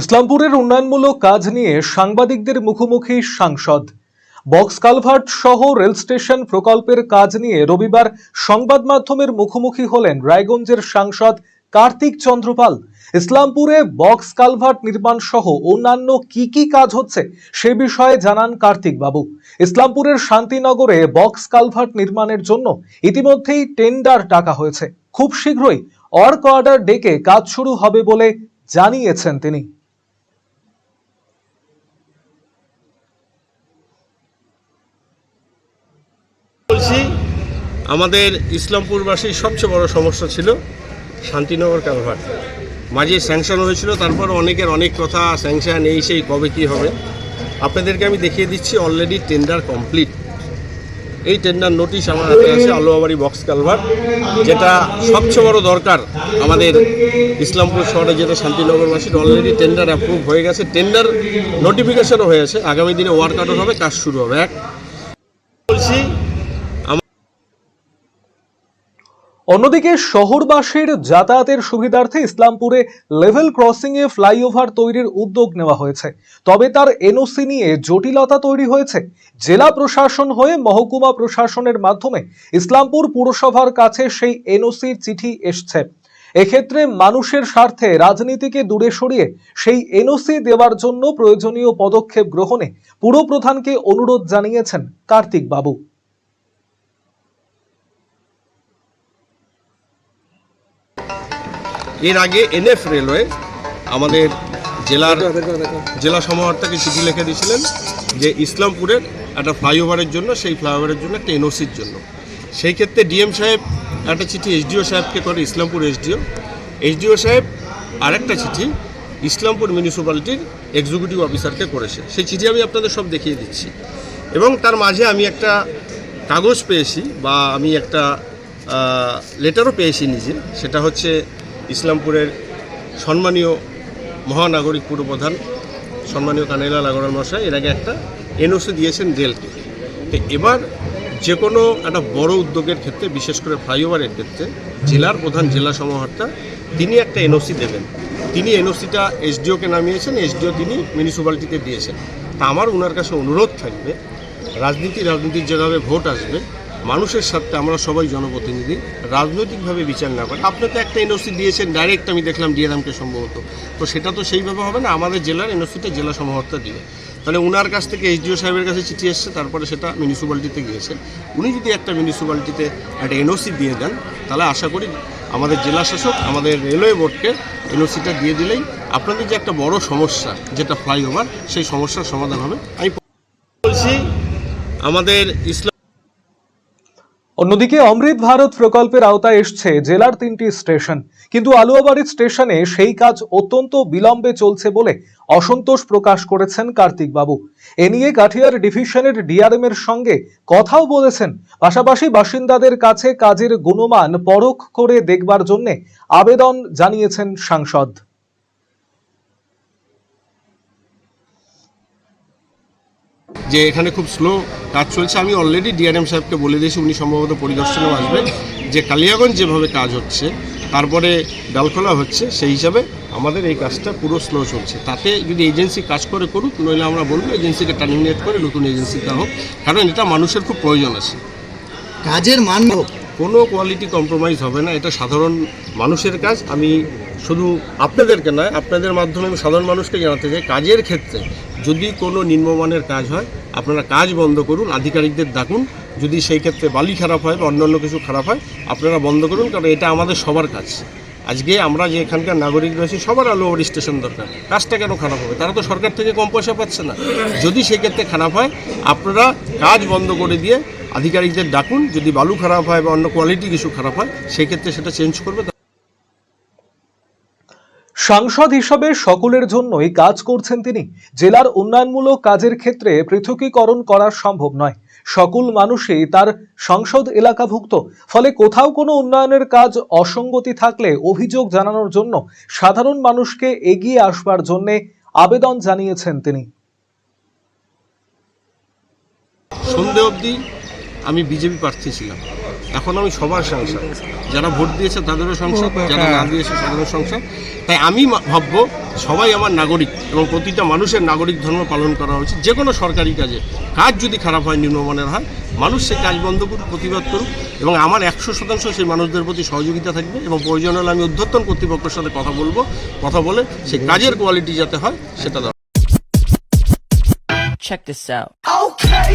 ইসলামপুরের উন্নয়নমূলক কাজ নিয়ে সাংবাদিকদের মুখোমুখি সাংসদ। বক্স কালভার্ট সহ রেল স্টেশন প্রকল্পের কাজ নিয়ে রবিবার সংবাদ মাধ্যমের মুখোমুখি হলেন রায়গঞ্জের সাংসদ কার্তিক চন্দ্রপাল। ইসলামপুরে বক্স কালভার্ট নির্মাণ সহ অন্যান্য কি কি কাজ হচ্ছে সে বিষয়ে জানান কার্তিক বাবু ইসলামপুরের শান্তিনগরে বক্স কালভার্ট নির্মাণের জন্য ইতিমধ্যেই টেন্ডার ডাকা হয়েছে। খুব শীঘ্রই অর্ক অর্ডার ডেকে কাজ শুরু হবে বলে জানিয়েছেন তিনি বলছি আমাদের ইসলামপুরবাসীর সবচেয়ে বড় সমস্যা ছিল শান্তিনগর কালভার্ট। মাঝে স্যাংশন হয়েছিল, তারপর অনেকের অনেক কথা, স্যাংশন এই সেই, কবে কী হবে? আপনাদেরকে আমি দেখিয়ে দিচ্ছি অলরেডি টেন্ডার কমপ্লিট এই টেন্ডার নোটিশ আমার হাতে আছে আলোয়াবাড়ি বক্স কালভার্ট, যেটা সবচেয়ে বড় দরকার আমাদের ইসলামপুর শহরে, যেটা শান্তিনগরবাসীর অলরেডি টেন্ডার অ্যাপ্রুভ হয়ে গেছে। টেন্ডার নোটিফিকেশনও হয়েছে আগামী দিনে ওয়ার্ক আউট হবে, কাজ শুরু হবে। এক, বলছি অন্যদিকে শহরবাসীর যাতায়াতের সুবিধার্থে ইসলামপুরে লেভেল ক্রসিং এ ফ্লাইওভার তৈরির উদ্যোগ নেওয়া হয়েছে। তবে তার এনওসি নিয়ে জটিলতা তৈরি হয়েছে। জেলা প্রশাসন হয়ে মহকুমা প্রশাসনের মাধ্যমে ইসলামপুর পুরসভার কাছে সেই এনওসির চিঠি এসছে। এক্ষেত্রে মানুষের স্বার্থে রাজনীতিকে দূরে সরিয়ে সেই এনওসি দেওয়ার জন্য প্রয়োজনীয় পদক্ষেপ গ্রহণে পুরপ্রধানকে অনুরোধ জানিয়েছেন কার্তিক বাবু এর আগে এনএফ রেলওয়ে আমাদের জেলার জেলা সমাহর্তাকে চিঠি লিখে দিয়েছিলেন যে ইসলামপুরের একটা ফ্লাইওভারের জন্য সেই ফ্লাইওভারের জন্য একটা এনওসির জন্য। সেই ক্ষেত্রে ডিএম সাহেব একটা চিঠি এসডিও সাহেবকে করে ইসলামপুর এসডিও। এসডিও সাহেব আরেকটা চিঠি ইসলামপুর মিউনিসিপ্যালিটির এক্সিকিউটিভ অফিসারকে করেছে। সেই চিঠি আমি আপনাদের সব দেখিয়ে দিচ্ছি। এবং তার মাঝে আমি একটা কাগজ পেয়েছি বা আমি একটা লেটারও পেয়েছি নিজে সেটা হচ্ছে ইসলামপুরের সম্মানীয় মহানাগরিক পুরপ্রধান সম্মানীয় কানাইলাল আগরওয়াল মশাই, এর আগে একটা এনওসি দিয়েছেন রেলকে তো এবার যে কোনো একটা বড় উদ্যোগের ক্ষেত্রে, বিশেষ করে ফ্লাইওভারের ক্ষেত্রে, জেলার প্রধান জেলা সমাহর্তা তিনি একটা এনওসি দেবেন। তিনি এনওসিটা এসডিওকে নামিয়েছেন, এসডিও তিনি মিউনিসিপ্যালিটিতে দিয়েছেন। তা আমার ওনার কাছে অনুরোধ থাকবে রাজনীতি রাজনীতির যেভাবে ভোট আসবে মানুষের সাথে আমরা সবাই জনপ্রতিনিধি, রাজনৈতিকভাবে বিচার না করে। আপনি তো একটা এনওসি দিয়েছেন ডাইরেক্ট আমি দেখলাম ডিএরএমকে সম্ভবত। তো সেটা তো সেইভাবে হবে না, আমাদের জেলার এনওসিটা জেলা সমাহর্তা দিবে তাহলে ওনার কাছ থেকে এইচডিও সাহেবের কাছে চিঠি এসছে, তারপরে সেটা মিউনিসিপ্যালিটিতে গিয়েছে। উনি যদি একটা মিউনিসিপ্যালিটিতে একটা এনওসি দিয়ে দেন, তাহলে আশা করি আমাদের জেলা শাসক, আমাদের রেলওয়ে বোর্ডকে এনওসিটা দিয়ে দিলেই আপনাদের যে একটা বড় সমস্যা, যেটা ফ্লাইওভার সেই সমস্যার সমাধান হবে। আমি বলছি, আমাদের ইসলাম অন্যদিকে অমৃত ভারত প্রকল্পের আওতায় এসছে জেলার তিনটি স্টেশন। কিন্তু আলুয়াবাড়ি স্টেশনে সেই কাজ অত্যন্ত বিলম্বে চলছে বলে অসন্তোষ প্রকাশ করেছেন কার্তিক বাবু এ নিয়ে কাঠিয়ার ডিভিশনের ডিআরএম এর সঙ্গে কথাও বলেছেন। পাশাপাশি বাসিন্দাদের কাছে কাজের গুণমান পরখ করে দেখবার জন্য আবেদন জানিয়েছেন সাংসদ। যে এখানে খুব স্লো কাজ চলছে। আমি অলরেডি ডিআরএম সাহেবকে বলে দিয়েছি উনি সম্ভবত পরিদর্শনেও আসবেন। যে কালিয়াগঞ্জ যেভাবে কাজ হচ্ছে তারপরে ডালখোলা হচ্ছে সেই হিসাবে আমাদের এই কাজটা পুরো স্লো চলছে। তাতে যদি এজেন্সি কাজ করে করুক নইলে আমরা বলব এজেন্সিকে টার্মিনেট করে নতুন এজেন্সি হোক। কারণ এটা মানুষের খুব প্রয়োজন আছে। কাজের মান হোক। কোনো কোয়ালিটি কম্প্রোমাইজ হবে না এটা সাধারণ মানুষের কাজ। আমি শুধু আপনাদেরকে নয় আপনাদের মাধ্যমে আমি সাধারণ মানুষকে জানাতে চাই কাজের ক্ষেত্রে যদি কোনো নিম্নমানের কাজ হয়, আপনারা কাজ বন্ধ করুন, আধিকারিকদের ডাকুন। যদি সেই ক্ষেত্রে বালি খারাপ হয় বা অন্যান্য কিছু খারাপ হয়, আপনারা বন্ধ করুন, কারণ এটা আমাদের সবার কাজ। আজকে আমরা যে এখানকার নাগরিক রয়েছি, সবার আলো ওভার স্টেশন দরকার। কাজটা কেন খারাপ হবে? তারা তো সরকার থেকে কম পয়সা পাচ্ছে না। যদি সেক্ষেত্রে খারাপ হয়, আপনারা কাজ বন্ধ করে দিয়ে আধিকারিকদের ডাকুন, যদি বালু খারাপ হয় বা অন্য কোয়ালিটি কিছু খারাপ হয় সেক্ষেত্রে সেটা চেঞ্জ করবে সাংসদ হিসাবে সকলের জন্যই কাজ করছেন তিনি। জেলার উন্নয়নমূলক কাজের ক্ষেত্রে পৃথকীকরণ করা সম্ভব নয়। সকল মানুষই তার সংসদ এলাকাভুক্ত। ফলে কোথাও কোনো উন্নয়নের কাজ অসঙ্গতি থাকলে অভিযোগ জানানোর জন্য সাধারণ মানুষকে এগিয়ে আসবার জন্য আবেদন জানিয়েছেন তিনি। সন্ধে অবধি আমি বিজেপি প্রার্থী ছিলাম। এখন আমি সবার সংসার যারা ভোট দিয়েছে তাদেরও সংসার যারা না দিয়েছে তাদেরও সংসার তাই আমি ভাববো সবাই আমার নাগরিক এবং প্রতিটা মানুষের নাগরিক ধর্ম পালন করা উচিত। যে কোনো সরকারি কাজে। কাজ যদি খারাপ হয় নিম্নমানের হয় মানুষ সে কাজ বন্ধ করুক প্রতিবাদ করুক এবং আমার একশো শতাংশ সেই মানুষদের প্রতি সহযোগিতা থাকবে এবং প্রয়োজন হলে আমি উদ্ধর্তন কর্তৃপক্ষের সাথে কথা বলব কথা বলে সেই কাজের কোয়ালিটি যাতে হয় সেটা Check this out. Okay,